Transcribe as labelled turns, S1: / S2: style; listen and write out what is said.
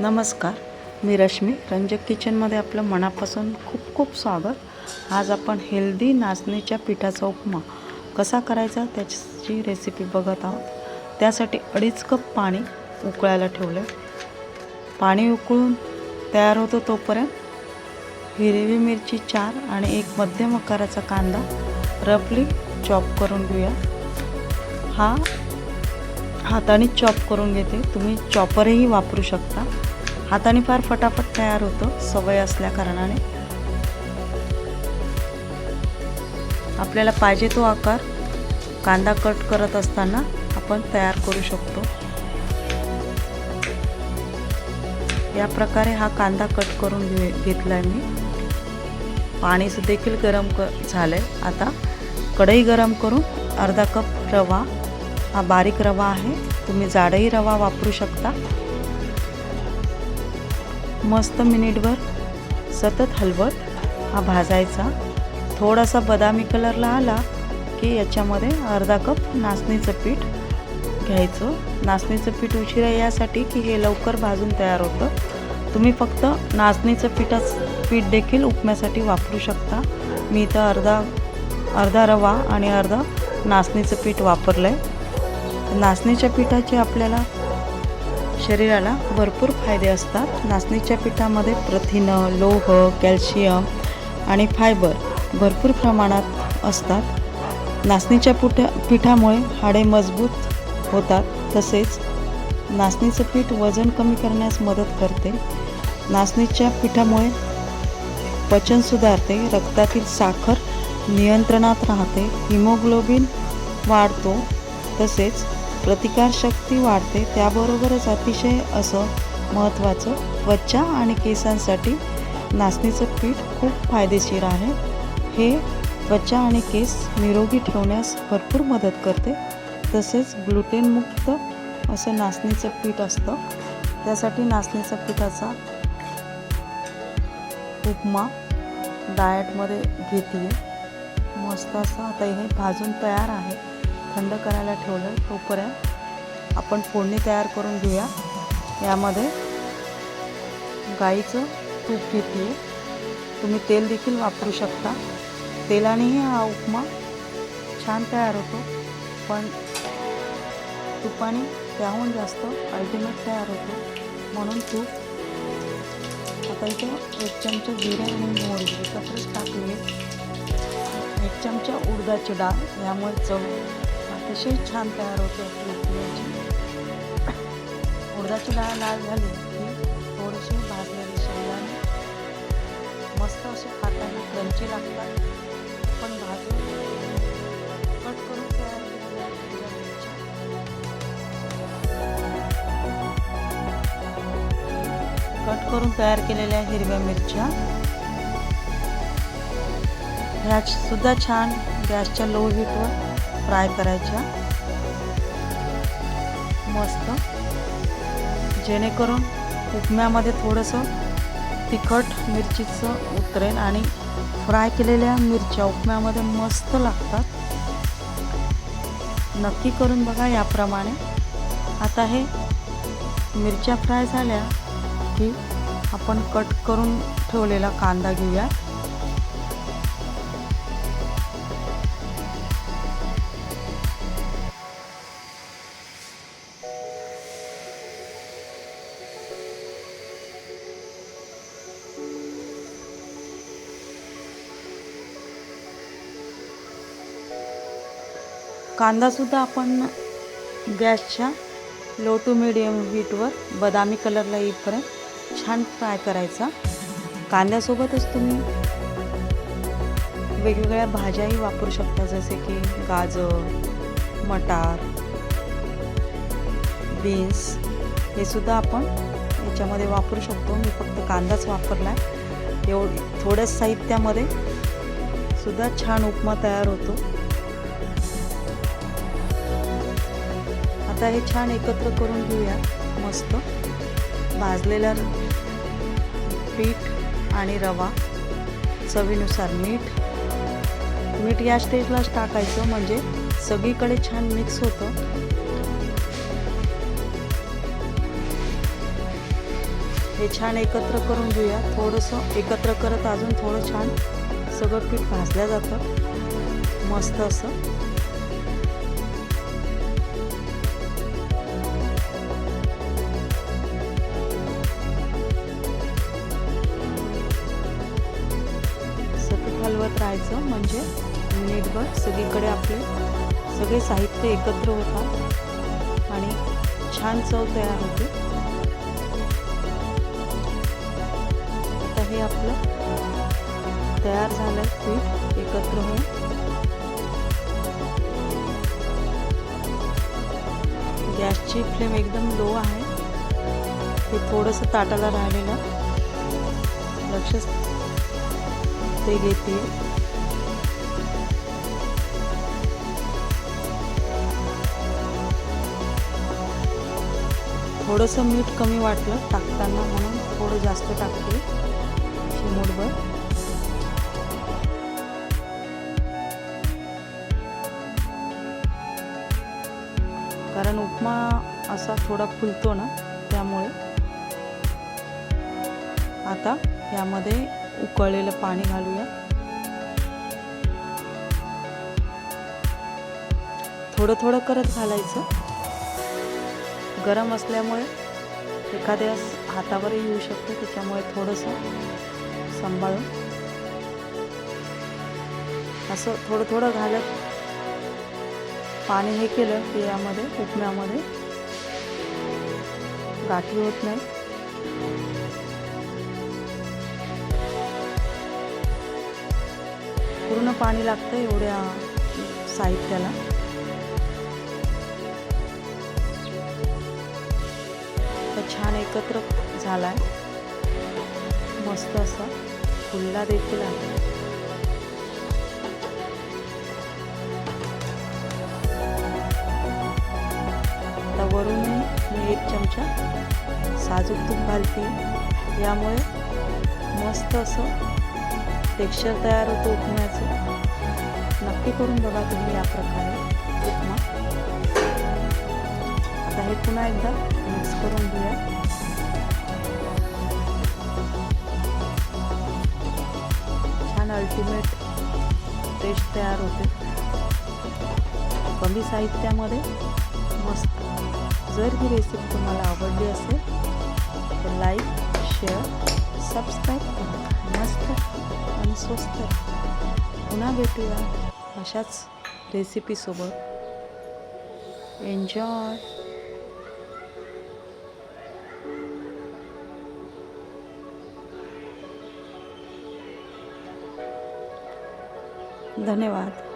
S1: नमस्कार मी रश्मी. रंजक किचनमध्ये आपलं मनापासून खूप खूप स्वागत. आज आपण हेल्दी नाचणीच्या पिठाचा उपमा कसा करायचा त्याची रेसिपी बघत आहोत. त्यासाठी अडीच कप पाणी उकळायला ठेवलं पाणी उकळून तयार होतो तोपर्यंत हिरवी मिरची चार आणि एक मध्यम आकाराचा कांदा रफली चॉप करून घेऊया. हा हाताने चॉप करून घेते. तुम्ही चॉपरही वापरू शकता. हाताने फार फटाफट तयार होतं. सवय असल्या कारणाने. आपल्याला पाहिजे तो आकार कांदा कट करत असताना आपण तयार करू शकतो. या प्रकारे हा कांदा कट करून घे घेतला आहे मी. पाणी देखील गरम क झालं आहे आता कढई गरम करून अर्धा कप रवा हा बारीक रवा आहे. तुम्ही जाडही रवा वापरू शकता. मस्त मिनिटभर सतत हलवत हा भाजायचा. थोडासा बदामी कलरला आला की याच्यामध्ये अर्धा कप नाचणीचं पीठ घ्यायचं. नाचणीचं पीठ उशिरा यासाठी की हे लवकर भाजून तयार होतं. तुम्ही फक्त नाचणीचं पिठाच पीठ देखील उपम्यासाठी वापरू शकता. मी इथं अर्धा अर्धा रवा आणि अर्धा नाचणीचं पीठ वापरलं आहे नाचणीच्या पिठाचे आपल्याला शरीराला भरपूर फायदे असतात. नाचणीच्या पिठामध्ये प्रथिनं लोह कॅल्शियम आणि फायबर भरपूर प्रमाणात असतात. नाचणीच्या पुठ्या पिठामुळे हाडे मजबूत होतात. तसेच नाचणीचं पीठ वजन कमी करण्यास मदत करते. नाचणीच्या पिठामुळे पचन सुधारते. रक्तातील साखर नियंत्रणात राहते. हिमोग्लोबिन वाढतो. तसेच प्रतिकारशक्ती वाढते त्याबरोबरच अतिशय असं महत्त्वाचं त्वचा आणि केसांसाठी नाचणीचं पीठ खूप फायदेशीर आहे. हे त्वचा आणि केस निरोगी ठेवण्यास भरपूर मदत करते. तसेच ग्लुटेनमुक्त असं नाचणीचं पीठ असतं. त्यासाठी नाचणीच्या पिठाचा उपमा डाएटमध्ये घेते मस्त असं आता हे भाजून तयार आहे. थंड करायला ठेवलं तोपर्यंत आपण फोडणी तयार करून घेऊया. यामध्ये गाईचं तूप घेतले. तुम्ही तेल देखील वापरू शकता. तेलानेही हा उपमा छान तयार होतो. पण तुपाने त्याहून जास्त अल्टिमेट तयार होतो. म्हणून तूप आता इथं एक चमचा जिरे आणि मोहरी एकत्रच टाकले एक चमचा उडदाची डाळ यामुळे चव अतिशय छान तयार होते आपली उपमाची उडदाची डाळ लाल झाली की थोडीशी भाजलेली शेंगदाणे. मस्त असे खाताना क्रंची लागतात. पण भाजून कट करून तयार कट करून तयार केलेल्या हिरव्या मिरच्या. ह्या सुद्धा छान गॅसच्या लो हीटवर फ्राय करायच्या. मस्त. जेणेकरून उपम्यामध्ये थोडंसं तिखट मिरचीचं उतरेल आणि फ्राय केलेल्या मिरच्या उपम्यामध्ये मस्त लागतात. नक्की करून बघा याप्रमाणे. आता हे मिरच्या फ्राय झाल्या की आपण कट करून ठेवलेला कांदा घेऊया कांदासुद्धा आपण गॅसच्या लो टू मिडियम हीटवर बदामी कलरला येईपर्यंत छान फ्राय करायचा. कांद्यासोबतच तुम्ही वेगवेगळ्या भाज्याही वापरू शकता जसे की गाजर मटार बीन्स हे सुद्धा आपण याच्यामध्ये वापरू शकतो. मी फक्त कांदाच वापरला आहे एवढ थोड्याच साहित्यामध्ये सुद्धा छान उपमा तयार होतो. आता हे छान एकत्र करून घेऊया. मस्त. भाजलेला पीठ आणि रवा. चवीनुसार मीठ. मीठ या स्टेजलाच टाकायचं म्हणजे सगळीकडे छान मिक्स होतं. हे छान एकत्र करून घेऊया. थोडंसं एकत्र करत अजून थोडं छान सगळं पीठ भाजलं जातं. मस्त असं. सतत हलवत राहायचं म्हणजे मिनिटभर सगळीकडे आपले सगळे साहित्य एकत्र होतात आणि छान चव तयार होते. आता हे आपलं तयार झालं पीठ एकत्र होऊन. गॅसची फ्लेम एकदम लो आहे. हे थोडंसं ताटाला राहिलेलं. लक्षच ते घेते. थोडंसं मीठ कमी वाटलं टाकताना म्हणून थोडं जास्त टाकते. चिमूटभर कारण उपमा असा थोडा फुलतो ना त्यामुळे. आता यामध्ये उकळलेलं पाणी घालूया. थोडं थोडं करत घालायचं. गरम असल्यामुळे एखाद्या हातावर येऊ शकतं त्याच्यामुळे थोडंसं सांभाळून. असं थोडं थोडं घालत पाणी हे केलं की यामध्ये उपम्यामध्ये गाठी होत नाही. पूर्ण पाणी लागतं एवढ्या साहित्याला. तर छान एकत्र झाला आहे मस्त असा फुल्ला देखील आहे. आता वरून मी एक चमचा साजूक तूप घालते. यामुळे मस्त असं टेक्स्चर तयार होतो उपम्याचं नक्की करून बघा तुम्ही या प्रकारे. उपमा. आता हे पुन्हा एकदा मिक्स करून घेऊया. छान अल्टिमेट टेस्ट तयार होते. कमी साहित्यामध्ये मस्त. जर ही रेसिपी तुम्हाला आवडली असेल तर लाईक शेअर सबस्क्राईब करा. मस्त आणि स्वस्त पुन्हा भेटूया अशाच रेसिपीसोबत एन्जॉय धन्यवाद.